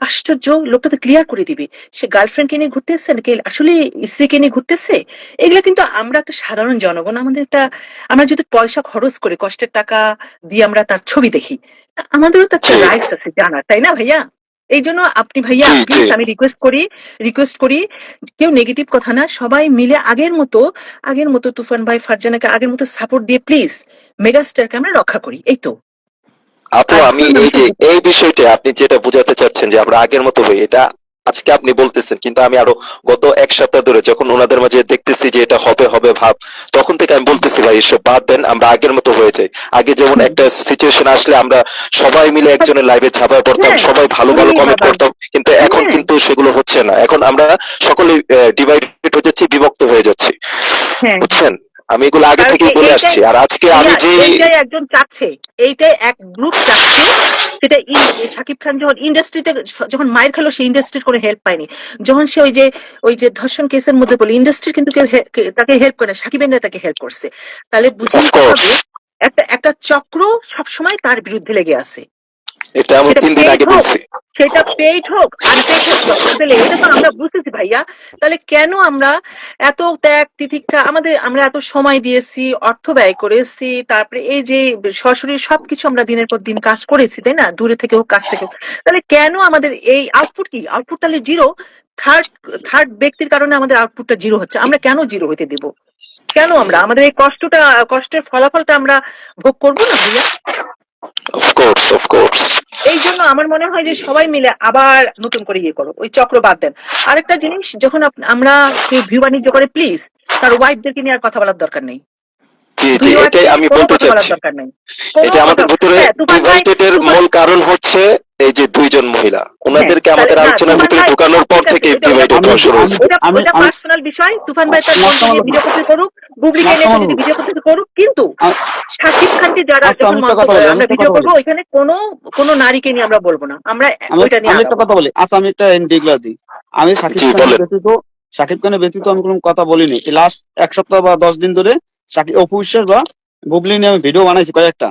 আশ্চর্য লোকটা তো ক্লিয়ার করে দিবে সে গার্লফ্রেন্ডকে নিয়ে ঘুরতেছে নাকি আসলে স্ত্রীকে নিয়ে ঘুরতেছে এগুলা কিন্তু আমরা একটা সাধারণ জনগণ আমাদের একটা আমরা যদি পয়সা খরচ করে কষ্টের টাকা দিয়ে আমরা তার ছবি দেখি আমাদেরও তো একটা। রাইটস আছে জানার তাই না ভাইয়া এই জন্য আপনি ভাইয়া। প্লিজ আমি রিকোয়েস্ট করি রিকোয়েস্ট করি কেউ নেগেটিভ কথা না সবাই মিলে আগের মতো আগের মতো তুফান ভাই ফারজানাকে আগের মতো সাপোর্ট দিয়ে প্লিজ মেগাস্টারকে আমরা রক্ষা করি এই তো আপু আমি আপনার এই যে এই বিষয়টা আপনি যেটা বোঝাতে চাচ্ছেন যে আমরা আগের মতো হই এটা আজকে আপনি বলতেছেন কিন্তু আমি আরও গত এক সপ্তাহ ধরে যখন ওনাদের মাঝে দেখতেছি যে এটা হবে হবে ভাব তখন থেকে আমি বলতেছি ভাই এসব বাদ দেন আমরা আগের মতো হয়ে যাই। আগে যেমন একটা সিচুয়েশন আসলে আমরা সবাই মিলে একজনের লাইভে ছাপায় পড়তাম হ্যাঁ, সবাই ভালো ভালো হ্যাঁ, কমেন্ট করতাম কিন্তু এখন হ্যাঁ। কিন্তু সেগুলো হচ্ছে না। এখন আমরা সকলে ডিভাইডেড হয়ে যাচ্ছি বিভক্ত হয়ে যাচ্ছি। হ্যাঁ। বুঝছেন? আমি এগুলো আগে থেকেই বলে আসছি। আর আজকে আমি যে একজন চাচ্ছে এইটাই এক গ্রুপ চাচ্ছে সেটা শাকিব খান যখন ইন্ডাস্ট্রিতে যখন মায়ের খেলো সে ইন্ডাস্ট্রির কোনো হেল্প পায়নি। যখন সে ওই যে ওই যে ধর্ষণ কেসের মধ্যে বলে ইন্ডাস্ট্রি কিন্তু কেউ তাকে হেল্প করে না সাকিব এন্ডা তাকে হেল্প করছে। তাহলে বুঝে Of নিতে হবে একটা একটা চক্র সবসময় তার বিরুদ্ধে লেগে আছে। এটা আমি তিন দিন আগে বলছি সেটা পেইড হোক আনপেইড হোক তাহলে এটা তো আমরা বুঝতেছি ভাইয়া। তাহলে কেন আমরা এত ত্যাগ তিতিক্ষা আমাদের আমরা এত সময় দিয়েছি অর্থ ব্যয় করেছি তারপরে এই যে সরাসরি সবকিছু আমরা দিনের পর দিন কাজ করেছি তাই না? দূরে থেকে হোক কাজ থেকে তাহলে কেন আমাদের এই আউটপুট কি? আউটপুট তাহলে জিরো থার্ড থার্ড ব্যক্তির কারণে আমাদের আউটপুটটা জিরো হচ্ছে। আমরা কেন জিরো হতে দেব? কেন আমরা? আমাদের এই কষ্টটা কষ্টের ফলাফলটা আমরা ভোগ করব না ভাইয়া? অফকোর্স অফকোর্স এই জন্য আমার মনে হয় যে সবাই মিলে আবার নতুন করে ইয়ে করো ওই চক্র বাদ দেন। আরেকটা জিনিস যখন আমরা ভিউ বাণিজ্য করে প্লিজ তার ওয়াইফদেরকে নিয়ে আর কথা বলার দরকার নেই। জি জি এটাই আমি বলতে চাচ্ছি। যে আমাদের ভিতরে হ্যাঁ, ডিভাইডেড মূল কারণ হচ্ছে এই যে দুইজন মহিলা ওনাদেরকে হ্যাঁ, আমাদের আলোচনার ভিতরে ঢুকানোর পর থেকে ডিভাইডেড হওয়া শুরু হয়েছে। ওটা পার্সোনাল বিষয়। তুফান ভাই তার ভিডিও করতে করুক বুবলিকে নিয়ে যদি ভিডিও করতে করুক কিন্তু শাকিব খানকে যারা আচ্ছা, যখন আমরা একটা ভিডিও করব ওইখানে কোনো কোনো নারীকে নিয়ে আমরা বলব না। আমরা ওইটা নিয়ে আমি একটা কথা বলি। আচ্ছা আমি একটা ডিগ্লার দিই। আমি সাকিব জি, খানের। ব্যতীত সাকিব খানের ব্যতীত আমি কোনো কথা বলিনি। এই লাস্ট এক সপ্তাহ বা দশ দিন ধরে সাকিব অপু বিশ্বাস বা বুবলি নিয়ে আমি ভিডিও বানাইছি কয়েকটা।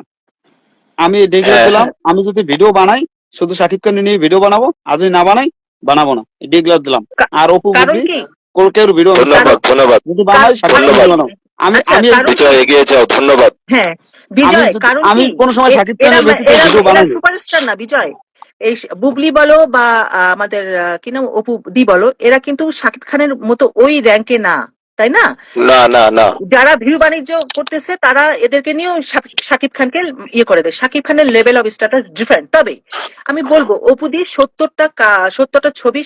আমি ডিগ্লার হ্যাঁ, আমি যদি ভিডিও বানাই শুধু সাকিব খান নিয়ে ভিডিও বানাবো আর যদি না বানাই বানাবো না। ডিগ্লার দিলাম। আর অপু কারণ বুবলি কি? কোনো ভিডিও ধন্যবাদ ধন্যবাদ। যদি বানাই সাকিব খান বানাবো। আমি আচ্ছা, আমি বিজয় এগিয়ে যাও ধন্যবাদ। হ্যাঁ বিজয় কারণ আমি? কোনো সময় শাকিব খানের ভিডিও এরা বানাইনি। সুপারস্টার না বিজয়। এই বুবলি বলো বা আহ, আমাদের আহ, কি নাম? অপু দি বলো এরা কিন্তু শাকিব খানের মতো ওই র্যাঙ্কে না। তাই না? না না যারা ভিউ বাণিজ্য করতেছে তারা এদেরকে নিয়েও শাকিব খানকে ইয়ে করে দেয়। শাকিব খানের লেভেল অফ স্ট্যাটাস ডিফারেন্ট তবে আমি বলব অপু দি সত্তরটা সত্তরটা ছবি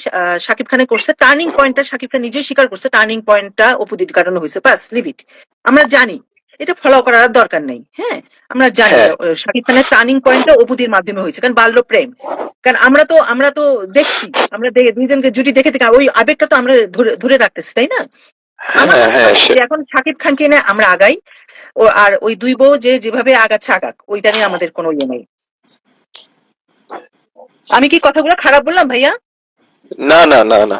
শাকিব খানে করছে। টার্নিং পয়েন্টটা শাকিব খান নিজেই স্বীকার করছে টার্নিং পয়েন্টটা অপুদির কারণে হয়েছে। বাস লিভ ইট আমরা জানি এটা ফলো করার দরকার নেই হ্যাঁ? আমরা জানি হ্যাঁ। শাকিব খানের টার্নিং পয়েন্টটা অপুদির মাধ্যমে হয়েছে কারণ বাল্য প্রেম। কারণ আমরা তো আমরা তো দেখছি আমরা দুইজনকে জুটি দেখে দেখে ওই আবেগটা তো আমরা ধরে ধরে রাখতেছি তাই না? হ্যাঁ হ্যাঁ হয় এখন শাকিব খানকে নিয়ে আমরা আগাই। ও আর ওই দুই বউ যে যেভাবে আগাচ্ছে আগাক। ওইটা নিয়ে আমাদের কোনো ইয়ে নেই। আমি কি কথাগুলো খারাপ বললাম ভাইয়া? না না না না।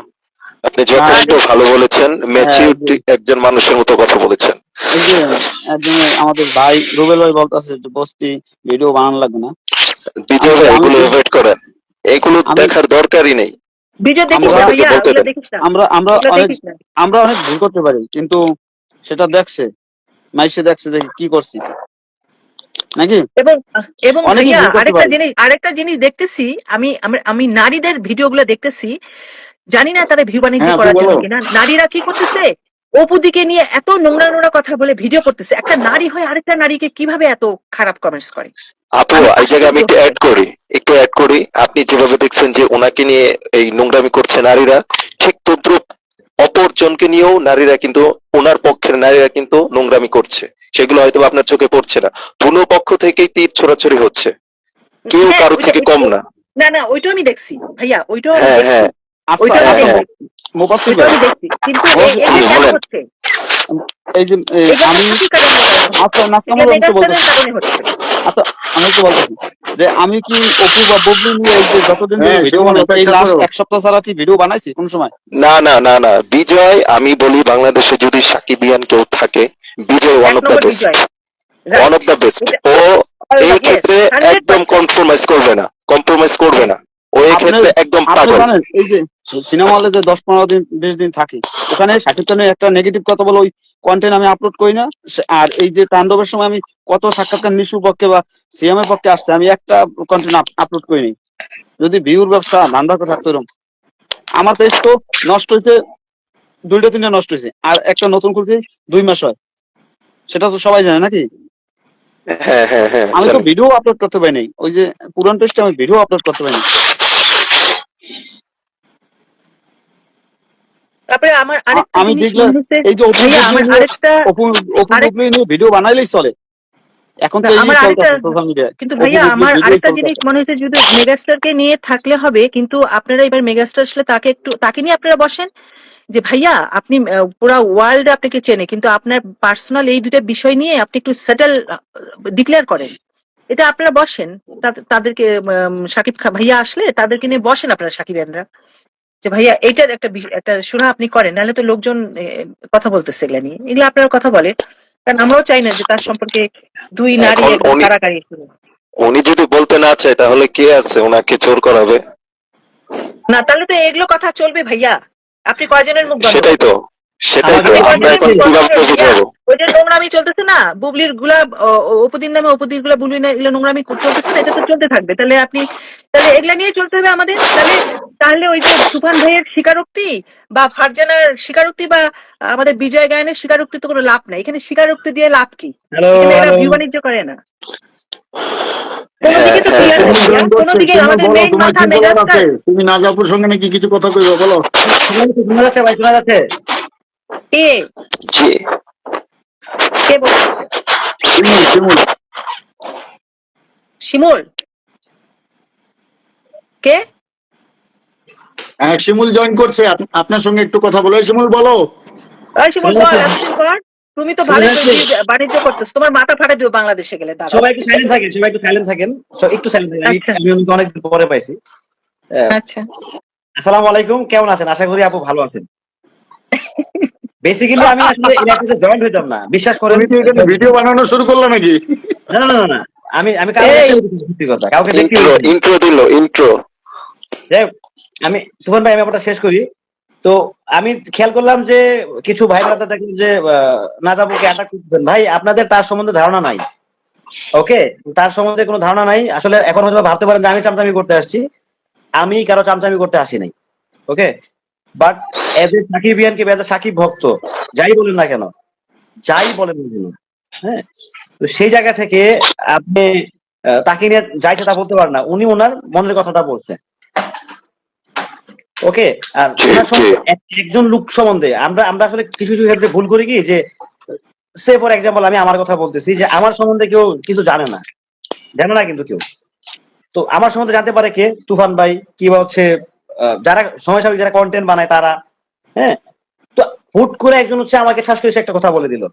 আপনি যথেষ্ট ভালো বলেছেন ম্যাচিউরিটি একজন মানুষের মতো কথা বলেছেন। এই যে একজন আমাদের ভাই রুবেল ভাই বলতেছে যে বস্তি ভিডিও বানানো লাগবে না। বিজয় ভাই এগুলো এভয়েড করেন। এগুলো দেখার দরকারই নেই। ভিডিও দেখিস না ভাইয়া ওগুলো দেখিস না। আমরা আমরা অনেক আমরা অনেক ভুল করতে পারি কিন্তু সেটা দেখছে। মাইসে দেখছে যে কি করছি। নাকি? এবং এবং আরেকটা জিনিস আরেকটা জিনিস দেখতেছি আমি আমি- আমি নারীদের ভিডিওগুলো দেখতেছি। জানি না তারা ভিউ বাণিজ্য হ্যাঁ, করার জন্য কিনা। নারীরা কি করতেছে? অপুদিকে নিয়ে এত নোংরা নোংরা কথা বলে ভিডিও করতেছে। একটা নারী হয়ে আরেকটা নারীকে কীভাবে এত খারাপ কমেন্টস করে? আপু এই জায়গায় আমি একটু অ্যাড করি একটু অ্যাড করি। আপনি যেভাবে দেখছেন যে ওনাকে নিয়ে এই নোংরামি করছে নারীরা ঠিক তদ্রুপ অপরজনকে নিয়েও নারীরা কিন্তু ওনার পক্ষের নারীরা কিন্তু নোংরামি করছে। সেগুলো হয়তো আপনার চোখে পড়ছে না। দুনো পক্ষ থেকেই তীর ছোড়াছড়ি হচ্ছে। কেউ হ্যাঁ, কারও থেকে কম না। না না ওইটাও আমি দেখছি। ভাইয়া ওইটাও আমি হ্যাঁ হ্যাঁ। আচ্ছা দেখছি। কিন্তু এই যে নাসিমা আমি আচ্ছা আমি একটু বলতেছি যে আমি কি অপু বা ববলি নিয়ে এই যে যতদিন ধরে হ্যাঁ, ভিডিও সুমন, এই লাস্ট এক সপ্তাহ ছাড়া কি ভিডিও বানাইছি কোন সময়? না না না না বিজয় আমি বলি বাংলাদেশে যদি সাকিবিয়ান কেউ থাকে Bijoy one of the best one of the best ও এই ক্ষেত্রে একদম কম্প্রোমাইজ করবে না কম্প্রোমাইজ করবে না। ওই ক্ষেত্রে একদম পাগল। এই যে সিনেমা হলে যে দশ পনেরো দিন বিশ দিন থাকি ওখানে শাকিব খানের একটা নেগেটিভ কথা বলে ওই কন্টেন্ট আমি আপলোড করি না। আর এই যে তাণ্ডবের সময় আমি কত সাক্ষাৎকার নিশুর পক্ষে বা সিএম এর পক্ষে আসছে আমি একটা কন্টেন্ট আপলোড করিনি যদি ভিউর ব্যবসা ধান্দা করে থাকতো এরকম আমার পেজ তো নষ্ট হয়েছে দুইটা তিনটা নষ্ট হয়েছে আর একটা নতুন খুলছি দুই মাস হয়। সেটা তো সবাই জানে নাকি? হ্যাঁ হ্যাঁ হ্যাঁ আমি তো। ভিডিও আপলোড করতে পারিনি ওই যে পুরান পেজটা আমি ভিডিও আপলোড করতে পারিনি তারপরে আমার আরেকটা আমি দেখলাম এই যে আরেকটা ভিডিও বানাইলেই চলে। এখন তো আমার সোশ্যাল মিডিয়ায় কিন্তু ভাইয়া আমার আরেকটা জিনিস মনে হচ্ছে যদি মেগাস্টারকে নিয়ে থাকলে হবে কিন্তু আপনারা এবার মেগাস্টার আসলে তাকে একটু তাকে নিয়ে আপনারা বসেন যে ভাইয়া আপনি পুরা ওয়ার্ল্ড আপনাকে চেনে কিন্তু আপনার পার্সোনাল এই দুটা বিষয় নিয়ে আপনি একটু সেটেল ডিক্লেয়ার করেন। এটা আপনারা বসেন। তাদেরকে সাকিব ভাইয়া আসলে তাদেরকে নিয়ে বসেন আপনারা সাকিবেনরা যে ভাইয়া এইটার একটা একটা শোনা আপনি করেন নাহলে তো লোকজন কথা বলতেছে এগুলা নিয়ে। এগুলো আপনারা কথা বলে। কারণ আমরাও চাই না যে তার সম্পর্কে দুই নারী উনি- কারাকারি উনি যদি বলতে না চায় তাহলে কে আছে? ওনাকে চোর করাবে? না তাহলে তো এগুলো কথা চলবে ভাইয়া। আপনি কয়জনের মুখ বন্ধ সেটাই তো। সেটাই তো আমাদের আমরা এখন কয়জনের মুখ কীভাবে বন্ধ করবেন? বুঝাবো ওইটা নোংরামি চলতেছে না বুবলিরগুলা উপদিন নামে উপদিনগুলা বুবলি এগুলো নোংরামি চলতেছে না এটা তো চলতে থাকবে। তাহলে আপনি তাহলে এগুলা নিয়ে চলতে হবে আমাদের। তাহলে তাহলে ওই যে তুফান ভাইয়ের স্বীকারোক্তি বা ফারজানার স্বীকারোক্তি বা আমাদের বিজয় গায়নের স্বীকারোক্তি তো কোনো লাভ নাই। এখানে স্বীকারোক্তি দিয়ে লাভ কি? এরা বাণিজ্য করে না। হ্যাঁ, হ্যাঁ, হ্যাঁ। তুমি নাজাপুর সঙ্গে নাকি কিছু কথা কইবা বলো? শোনা যাচ্ছে ভাই? শোনা যাচ্ছে? কে? জি কে শিমুল। কে? হ্যাঁ শিমুল জয়েন করছে। আপনার সঙ্গে একটু কথা বলো। শিমুল বলো। শিমুল বল তুমি তো ভালো বাণিজ্য করতেছো। তোমার মাথা ফাটে দেবো বাংলাদেশে গেলে সবাই একটু সাইলেন্ট থাকেন সবাই একটু সাইলেন্ট থাকেন। একটু সাইলেন্ট থাকেন। আমি- আচ্ছা। আমি অনেকদিন পরে পাইছি। আচ্ছা। আসসালামু আলাইকুম কেমন আছেন? আশা করি আপু ভালো আছেন। বেসিক্যালি আমি আসলে জয়েন্ট হইতাম না। বিশ্বাস করেন। ভিডিও বানানো শুরু করলে নাকি? না না না না, না। আমি আমি কাউকে কথা। ইন্ট্রো ইন্ট্রো দিল ইন্ট্রো আমি তুফান ভাই আমি ব্যাপারটা শেষ করি। তো আমি খেয়াল করলাম যে কিছু ভাইরা দেখেন যে আহ, নাজাবুকে অ্যাটাক করতেন ভাই আপনাদের তার সম্বন্ধে ধারণা নাই। ওকে? তার সম্বন্ধে কোনো ধারণা নাই। আসলে এখন হয়তো ভাবতে পারেন যে আমি চামচামি করতে আসছি। আমি কারও চামচামি করতে আসি নাই। Okay? But as a as a Shakib ভক্ত যাই বলেন না কেন যাই বলেন না কেন হ্যাঁ? তো সেই জায়গা থেকে আপনি তাকে নিয়ে যাই সেটা বলতে পারেন না উনি ওনার মনের কথাটা ওকে আর একজন লোক সম্বন্ধে আমরা আমরা আসলে কিছু কিছু ক্ষেত্রে ভুল করি কি যে সে ফর এক্সাম্পল আমি আমার কথা বলতেছি যে আমার সম্বন্ধে কেউ কিছু জানে না। জানে না কিন্তু কেউ। তো আমার সম্বন্ধে জানতে পারে কে? তুফান ভাই কিংবা হচ্ছে যারা সময় সাময়িক যারা কন্টেন্ট বানায় তারা হ্যাঁ? তো হুট করে একজন হচ্ছে আমাকে ঠাস করে একটা কথা বলে দিল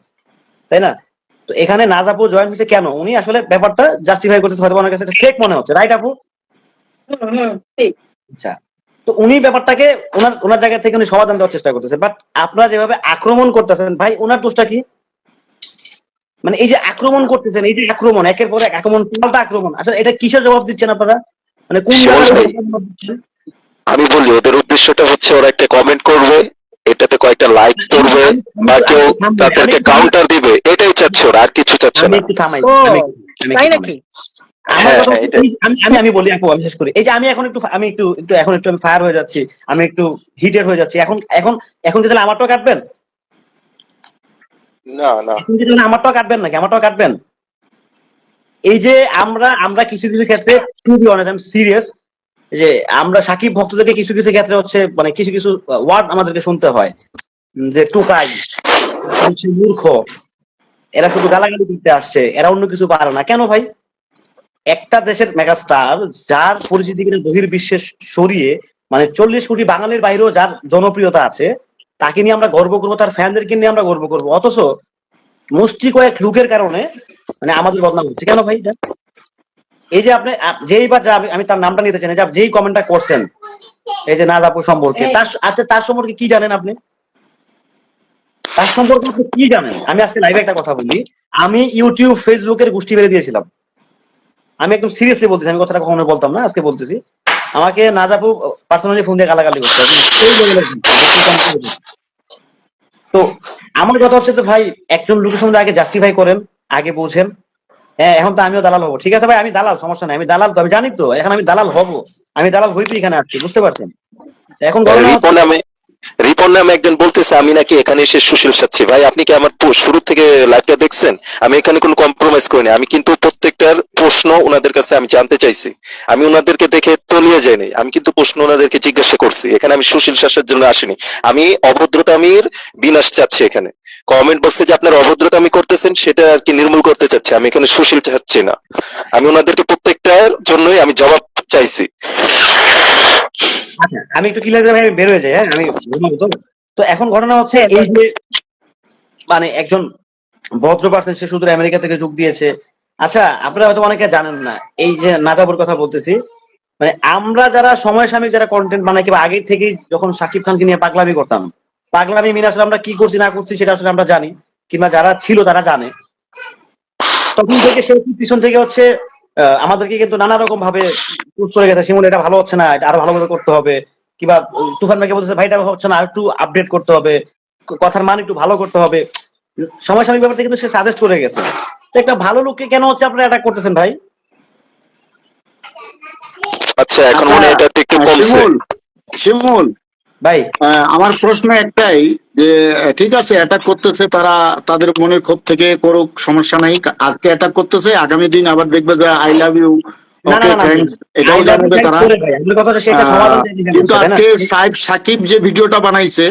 তাই না? তো এখানে নাজাপু জয়েন হয়েছে কেন? উনি আসলে ব্যাপারটা জাস্টিফাই করতেছে হয়তো আমার কাছে ফেক মনে হচ্ছে রাইট আপু। আচ্ছা তো উনি ব্যাপারটাকে ওনার ওনার জায়গা থেকে উনি সমাধান দেওয়ার চেষ্টা করতেছে। বাট আপনারা যেভাবে আক্রমণ করতেছেন ভাই ওনার দোষটা কি? মানে এই যে আক্রমণ করতেছেন এই যে আক্রমণ একের পর এক আক্রমণ পাল্টা আক্রমণ আসলে এটা কিসের জবাব দিচ্ছেন আপনারা? মানে কোন আমি বলি ওদের উদ্দেশ্যটা হচ্ছে ওরা একটা কমেন্ট করবে এটাতে কয়েকটা লাইক করবে বা কেউ তাদেরকে কাউন্টার দিবে এটাই চাচ্ছে ওরা আর কিছু চাচ্ছে আমি না তাই নাকি? আমার হ্যাঁ, হ্যাঁ, আমি বলি আপু আমি শেষ করি এই যে আমি এখন একটু আমি একটু একটু এখন একটু আমি ফায়ার হয়ে যাচ্ছি আমি একটু হিটেড হয়ে যাচ্ছি এখন এখন এখন কি তাহলে আমারটাও কাটবেন? না না। এখন কি তাহলে আমারটাও কাটবেন নাকি? আমারটাও কাটবেন? এই যে আমরা আমরা কিছু কিছু ক্ষেত্রে to be honest I serious যে আমরা সাকিব ভক্তদেরকে কিছু কিছু ক্ষেত্রে হচ্ছে মানে কিছু কিছু ওয়ার্ড আমাদেরকে শুনতে হয়। যে টুকাই মূর্খ, এরা শুধু গালাগালি করতে আসছে, এরা অন্য কিছু পারে না। কেন ভাই? একটা দেশের মেগাস্টার যার পরিচিতি কিনা বহির বিশ্বে সরিয়ে মানে চল্লিশ কোটি বাঙালির বাইরেও যার জনপ্রিয়তা আছে, তাকে নিয়ে আমরা গর্ব করব, তার ফ্যানদেরকে নিয়ে আমরা গর্ব করব। অথচ মুষ্টি কয়েক লুকের কারণে মানে আমাদের বদনাম হচ্ছে। কেন ভাই? এই যে আপনি আপ- যেই বা আমি- তার নামটা নিতে চাই না যে যেই কমেন্টটা করছেন এই যে নাজাপুর সম্পর্কে তার আচ্ছা তার সম্পর্কে কি জানেন আপনি? তার সম্পর্কে আপনি কি জানেন? আমি আজকে লাইভে একটা কথা বলি। আমি ইউটিউব ফেসবুকের গোষ্ঠী বেড়ে দিয়েছিলাম। আমি একদম সিরিয়াসলি বলতেছি আমি কথাটা কখনো বলতাম না আজকে বলতেছি। আমাকে নাজাপু পার্সোনালি ফোন দিয়ে গালাগালি করছে একদম সেই level এর কথা, দেখতে কেমন করে বলছে। তো আমার কথা হচ্ছে তো ভাই একজন লোকের সঙ্গে আগে জাস্টিফাই করেন আগে বুঝেন। হ্যাঁ এখন তো আমিও দালাল হব। ঠিক আছে ভাই, আমি দালাল, সমস্যা নাই। আমি দালাল তো আমি জানি তো, এখন আমি দালাল হব। আমি দালাল হইতে এখানে আসছি, বুঝতে পারছেন? এখন রিপন নামে একজন বলতেছে, আমি নাকি এখানে এসে সুশীল সাচ্ছি। ভাই, আপনি কি আমার শুরু থেকে লাইভটা দেখছেন? আমি এখানে কোনো কম্প্রোমাইজ করিনি। আমি কিন্তু প্রত্যেকটার প্রশ্ন ওনাদের কাছে আমি জানতে চাইছি। আমি ওনাদেরকে দেখে তলিয়ে যাইনি আমি কিন্তু প্রশ্ন ওনাদেরকে জিজ্ঞাসা করছি। এখানে আমি সুশীল শাসের জন্য আসিনি। আমি অভদ্রতামির বিনাশ চাচ্ছি এখানে। কমেন্ট বক্সে যে আপনার অভদ্রতামি করতেছেন, সেটা আর কি নির্মূল করতে চাচ্ছি। আমি এখানে সুশীল চাচ্ছি না। আমি ওনাদেরকে প্রত্যেকটার জন্যই আমি জবাব চাইছি। আচ্ছা আমি একটু ক্লিয়ার করে বের হয়ে যাই হ্যাঁ? আমি তো। এখন ঘটনা হচ্ছে এই যে মানে একজন ভদ্র পার্সন সে শুধু আমেরিকা থেকে যোগ দিয়েছে। আচ্ছা আপনারা হয়তো অনেকে জানেন না, এই যে নাজাবুর কথা বলতেছি মানে আমরা যারা সময় সাময়িক যারা কন্টেন্ট বানাই, কিংবা আগে থেকেই যখন সাকিব খানকে নিয়ে পাগলামি করতাম পাগলামি মিনে আসলে আমরা কি করছি না করছি সেটা আসলে আমরা জানি কিংবা যারা ছিল তারা জানে। তখন থেকে সে পিছন থেকে হচ্ছে আমাদেরকে কিন্তু নানা রকম ভাবে করে গেছে শিমুল এটা ভালো হচ্ছে না এটা আরও ভালোভাবে করতে হবে। কিংবা তুফান ভাইকে বলতেছে ভাই এটা হচ্ছে না আর একটু আপডেট করতে হবে কথার মান একটু ভালো করতে হবে। সময় সাময়িক ব্যাপারটা কিন্তু সে সাজেস্ট করে গেছে। তো একটা ভালো লোককে কেন হচ্ছে আপনারা অ্যাটাক করতেছেন ভাই? আচ্ছা এখন আচ্ছা, মনে এটা একটু কমছে শিমুল শিমুল ভাই। আমার প্রশ্ন একটাই যে ঠিক আছে অ্যাটাক করতেছে তারা তাদের মনের ক্ষোভ থেকে করুক সমস্যা নাই। আজকে অ্যাটাক করতেছে আগামী দিন আবার দেখবে যে আই লাভ ইউ এটাও জানাবে তারা। কিন্তু আজকে সাহেব সাকিব যে ভিডিওটা বানাইছে